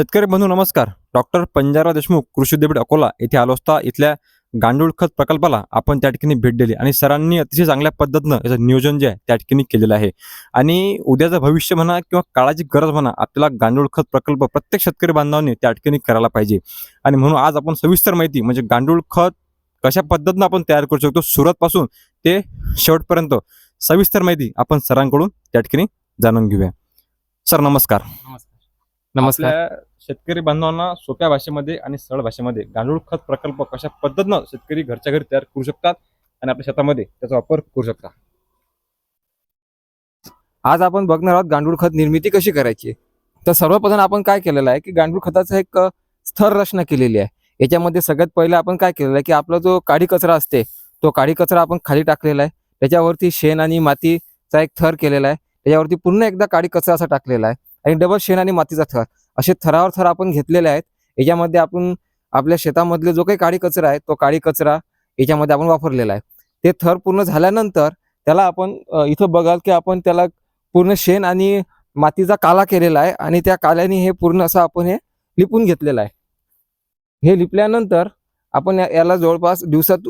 शेतकरी बंधू नमस्कार. डॉक्टर पंजाबराव देशमुख कृषी विद्यापीठ अकोला येथे आलो असता इथल्या गांडूळ खत प्रकल्पाला आपण त्या ठिकाणी भेट दिली आणि सरांनी अतिशय चांगल्या पद्धतीनं याचं नियोजन जे आहे त्या ठिकाणी केलेलं आहे. आणि उद्याचं भविष्य म्हणा किंवा काळाची गरज म्हणा आपल्याला गांडूळ खत प्रकल्प प्रत्येक शेतकरी बांधवांनी त्या ठिकाणी करायला पाहिजे. आणि म्हणून आज आपण सविस्तर माहिती म्हणजे गांडूळ खत कशा पद्धतीनं आपण तयार करू शकतो सुरुवातपासून ते शेवटपर्यंत सविस्तर माहिती आपण सरांकडून त्या ठिकाणी जाणून घेऊया. सर नमस्कार. नमस्कार. शेतकरी बांधवांना सोप्या भाषेमध्ये आणि सरळ भाषेमध्ये गांडूळ खत प्रकल्प कशा पद्धतीनं शेतकरी घरच्या घरी तयार करू शकतात आणि आपल्या शेतामध्ये त्याचा वापर करू शकतात आज आपण बघणार आहोत गांडूळ खत निर्मिती कशी करायची तर सर्वप्रथम आपण काय केलेलं आहे की गांडूळ खताचं एक स्थर रचना केलेली आहे. याच्यामध्ये सगळ्यात पहिलं आपण काय केलेलं आहे की आपला जो काडी कचरा असते तो काडी कचरा आपण खाली टाकलेला आहे. त्याच्यावरती शेण आणि मातीचा एक थर केलेला आहे. त्याच्यावरती पुन्हा एकदा काडी कचरा असा टाकलेला आहे. आणि डबल शेण आणि मातीचा थर. असे थरावर थर आपण घेतलेले आहेत. याच्यामध्ये आपण आपल्या शेतामधले जो काही काळी कचरा आहे तो काळी कचरा याच्यामध्ये आपण वापरलेला आहे. ते थर पूर्ण झाल्यानंतर त्याला आपण इथं बघाल की आपण त्याला पूर्ण शेण आणि मातीचा काला केलेला आहे आणि त्या काल्याने हे पूर्ण असं आपण हे लिपून घेतलेलं आहे. हे लिपल्यानंतर आपण या- याला जवळपास दिवसात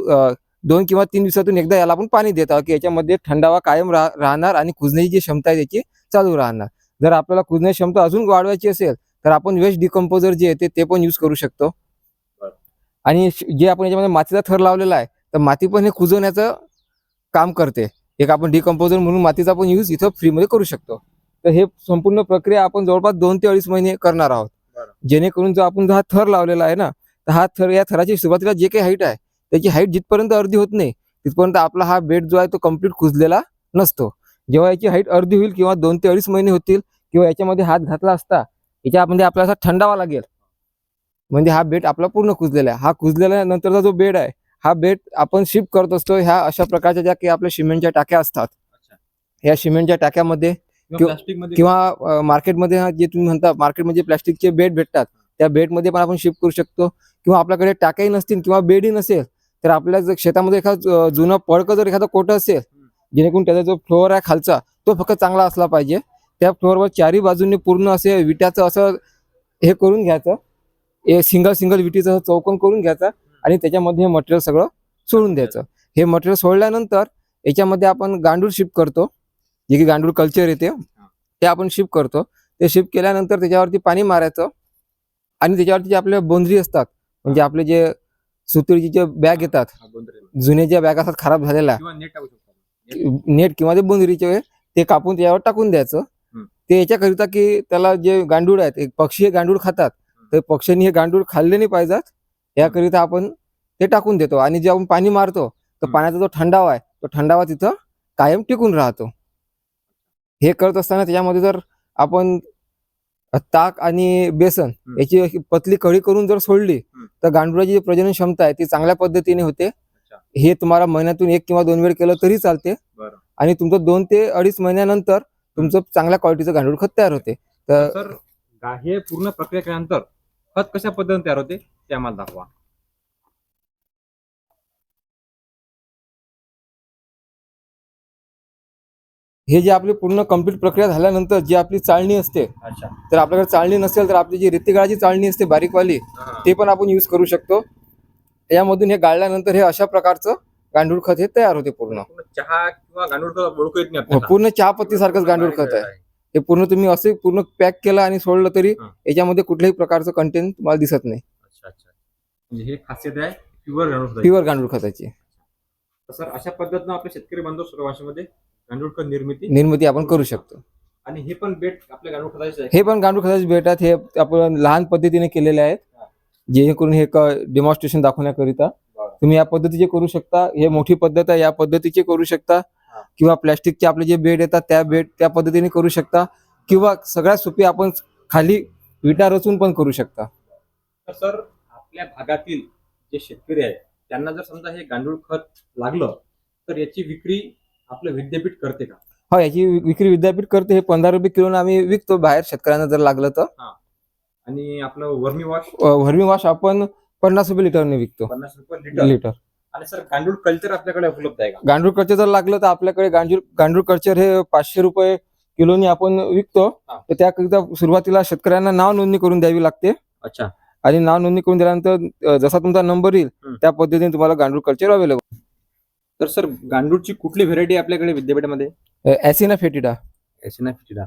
दोन किंवा तीन दिवसातून एकदा याला आपण पाणी देत आहोत की याच्यामध्ये थंडावा कायम राहणार आणि कुजण्याची जी क्षमता आहे त्याची चालू राहणार. जर आपल्याला कुजण्याची क्षमता अजून वाढवायची असेल तर आपण वेस्ट डिकम्पोजर जे येते ते पण यूज करू शकतो. आणि जे आपण याच्यामध्ये मातीचा थर लावलेला आहे तर माती पण हे कुजवण्याचं काम करते. एक आपण डिकम्पोजर म्हणून मातीचा पण यूज इथं फ्रीमध्ये करू शकतो. तर हे संपूर्ण प्रक्रिया आपण जवळपास दोन ते अडीच महिने करणार आहोत. जेणेकरून जो आपण जो हा थर लावलेला आहे ना तर हा थर या थराची सुरुवातीला जे काही हाईट आहे त्याची हाईट जिथपर्यंत अर्धी होत नाही तिथपर्यंत आपला हा बेड जो आहे तो कंप्लीट कुजलेला नसतो. जेव्हा याची हाईट अर्धी होईल किंवा दोन ते अडीच महिने होतील किंवा याच्यामध्ये हात घातला असता याच्यामध्ये आपल्याला असा थंडावा लागेल. म्हणजे हा बेड आपला पूर्ण कुजलेला आहे. हा कुजलेल्या नंतरचा जो बेड आहे हा बेड आपण शिफ्ट करत असतो ह्या अशा प्रकारच्या ज्या काही आपल्या सिमेंटच्या टाक्या असतात. अच्छा. या सिमेंटच्या टाक्यामध्ये किंवा- मार्केटमध्ये जे तुम्ही म्हणता मार्केटमध्ये प्लास्टिकचे बेड भेटतात. त्या बेडमध्ये पण आपण शिफ्ट करू शकतो. किंवा आपल्याकडे टाक्याही नसतील किंवा बेडही नसेल तर आपल्या जर शेतामध्ये एखादं जुनं पडकं जर एखादं कोटं असेल जेणेकरून त्याचा जो फ्लोअर आहे खालचा तो फक्त चांगला असला पाहिजे. त्या फ्लोअरवर चारही बाजूने पूर्ण असे विट्याचं असं हे करून घ्यायचं. हे सिंगल सिंगल विटीचं असं चौकोन करून घ्यायचा आणि त्याच्यामध्ये हे मटेरियल सगळं सोडून द्यायचं. हे मटेरियल सोडल्यानंतर याच्यामध्ये आपण गांडूळ शिफ्ट करतो. जे की गांडूळ कल्चर येते. ते आपण शिफ्ट करतो. ते शिफ्ट केल्यानंतर त्याच्यावरती पाणी मारायचं. आणि त्याच्यावरती जे आपल्या बोंदरी असतात म्हणजे आपले जे सुतळीचे जे बॅग येतात. जुने ज्या बॅग असतात खराब झालेल्या नेट किंवा ते बोंदरीचे ते कापून त्याच्यावर टाकून द्यायचं. ते याच्याकरिता की त्याला जे गांडूळ आहेत पक्षी हे गांडूळ खातात तर पक्ष्यांनी हे गांडूळ खाल्ले नाही पाहिजेत याकरिता आपण ते टाकून देतो आणि जे आपण पाणी मारतो तर. पाण्याचा जो थंडावा आहे तो थंडावा तिथं कायम टिकून राहतो हे करत असताना त्याच्यामध्ये जर आपण ताक आणि बेसन. याची पतली कढी करून जर सोडली. तर गांडुळाची जी प्रजनन क्षमता आहे ती चांगल्या पद्धतीने होते हे तुम्हाला महिन्यातून एक किंवा दोन वेळ केलं तरी चालते. आणि तुमचं दोन ते अडीच महिन्यानंतर तुमचं चांगल्या क्वालिटीचं गांडूळ खत तयार होते. तर सर गा- हे पूर्ण प्रक्रिया केल्यानंतर खत कशा पद्धतीने तयार होते ते आम्हाला दाखवा. हे जे आपली पूर्ण कंप्लीट प्रक्रिया झाल्यानंतर जी आपली चाळणी असते अच्छा. तर आपल्याकडे चाळणी नसेल तर आपली जी रेतीगाळाची चाळणी असते बारीकवाली ते पण आपण यूज करू शकतो. यामधून हे गाळल्यानंतर हे अशा प्रकारचं गांडूळ खत हे तयार होते पूर्ण. चहा किंवा गांडूळ खत ओळखू येत नाही आपल्याला. पूर्ण चहापत्ती सारखंच गांडूळ खत आहे. हे पूर्ण तुम्ही असे पूर्ण पॅक केलं आणि सोडलं तरी हा. याच्यामध्ये कुठल्याही प्रकारचं कंटेंट तुम्हाला दिसत नाही. अच्छा अच्छा. म्हणजे हे खासियत आहे प्युअर गांडूळ खत. प्युअर गांडूळ खताची. सर अशा पद्धतीनं आपले शेतकरी बांधव सुरू भाषेमध्ये गांडूळ खत निर्मिती निर्मिती आपण करू शकतो. आणि हे पण बेट आपल्या गांडूळ खताचे आहे. हे पण गांडूळ खताचे भेट आहेत. हे आपण लहान पद्धतीने केलेले आहेत. जेणेकरून हे डेमॉन्स्ट्रेशन दाखवण्याकरिता. तुम्ही या पद्धतीचे करू शकता. हे मोठी पद्धत आहे या पद्धतीचे करू शकता. किंवा प्लॅस्टिकचे आपले जे बेड येतात त्या बेड त्या पद्धतीने करू शकता. किंवा सगळ्यात सोपी आपण खाली विटा रचून पण करू शकता. सर आपल्या भागातील जे शेतकरी आहे त्यांना जर समजा हे गांडूळ खत लागलं तर याची विक्री आपलं विद्यापीठ करते का? हो याची विक्री विद्यापीठ करते. हे पंधरा रुपये किलोने आम्ही विकतो बाहेर शेतकऱ्यांना जर लागलं तर. आणि आपलं वर्मी वॉश? व्हर्मी वॉश आपण पन्नास रुपये लिटरने विकतो. पन्नास रुपये लिटर लिटर. आणि सर गांडूळ कल्चर आपल्याकडे उपलब्ध आहे का? गांडूळ कल्चर जर लागलं तर आपल्याकडे गांडूळ गांडूळ कल्चर हे पाचशे रुपये किलोनी आपण विकतो. हा. तर त्याकरिता सुरुवातीला शेतकऱ्यांना नाव नोंदणी करून द्यावी लागते. अच्छा. आणि नाव नोंदणी करून दिल्यानंतर अ, जसा तुमचा नंबर येईल हम्म. त्या पद्धतीने तुम्हाला गांडूळ कल्चर अवेलेबल तर सर गांडूळची कुठली व्हेरायटी आपल्याकडे विद्यापीठामध्ये? ऍसिना फेटिडा. एसिना फिटिडा.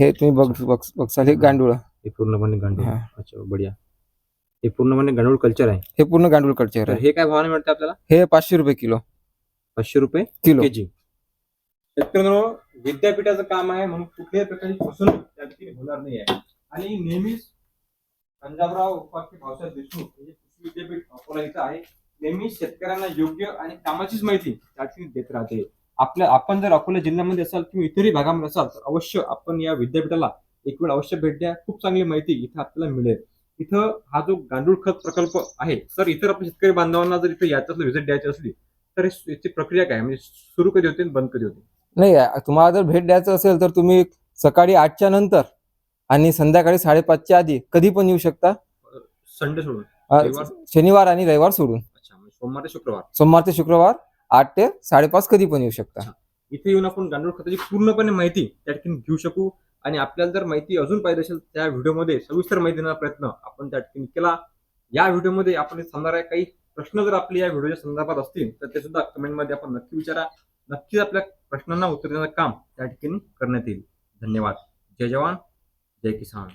हे तुम्ही बघ बघ- बघसाल हे. गांडूळ. हे पूर्णपणे गांडूळ. हा. अच्छा बढिया. हे पूर्णपणे गांडूळ कल्चर आहे. हे पूर्ण गांडूळ कल्चर तर आहे. हे काय भावाने मिळते आपल्याला? हे पाचशे रुपये किलो. पाचशे रुपये किलो. केजी. शेतकऱ्यांनो विद्यापीठाचं काम आहे म्हणून कुठल्याही प्रकारची फसवणूक त्या ठिकाणी होणार नाही आहे. आणि नेहमीच पंजाबराव उपाध्ये भाऊसाहेब देशमुख हे जे कृषी विद्यापीठ अकोला इथं आहे नेहमी शेतकऱ्यांना योग्य आणि कामाचीच माहिती त्या ठिकाणी देत राहते. आपल्या आपण जर अकोला जिल्ह्यामध्ये असाल किंवा इतरही भागामध्ये असाल तर अवश्य आपण या विद्यापीठाला एक वेळ अवश्य भेट द्या. खूप चांगली माहिती इथं आपल्याला मिळेल. इथं हा जो गांडूळ खत प्रकल्प आहे तर इतर आपल्या शेतकरी बांधवांना जर इथं याचं व्हिजिट द्यायची असली तर याची प्रक्रिया काय? म्हणजे सुरू कधी होते आणि बंद कधी होते? नाही तुम्हाला जर भेट द्यायचं असेल तर तुम्ही सकाळी आठच्या नंतर आणि संध्याकाळी साडेपाचच्या आधी कधी पण येऊ शकता. संडे सोडून? शनिवार आणि रविवार सोडून. अच्छा म्हणजे सोमवार ते शुक्रवार. सोमवार ते शुक्रवार आठ ते साडेपाच कधी पण येऊ शकता. इथे येऊन आपण गांडूळ खताची पूर्णपणे माहिती त्या ठिकाणी घेऊ शकू. आणि आपल्याला जर माहिती अजून पाहिजे असेल त्या व्हिडिओमध्ये सविस्तर माहिती देण्याचा प्रयत्न आपण त्या ठिकाणी केला. या व्हिडिओमध्ये आपण सांगणार आहे काही प्रश्न जर आपले या व्हिडिओच्या संदर्भात असतील तर ते सुद्धा कमेंटमध्ये आपण नक्की विचारा. नक्कीच आपल्या प्रश्नांना उत्तर देण्याचं काम त्या ठिकाणी करण्यात येईल. धन्यवाद. जय जवान. जय किसान.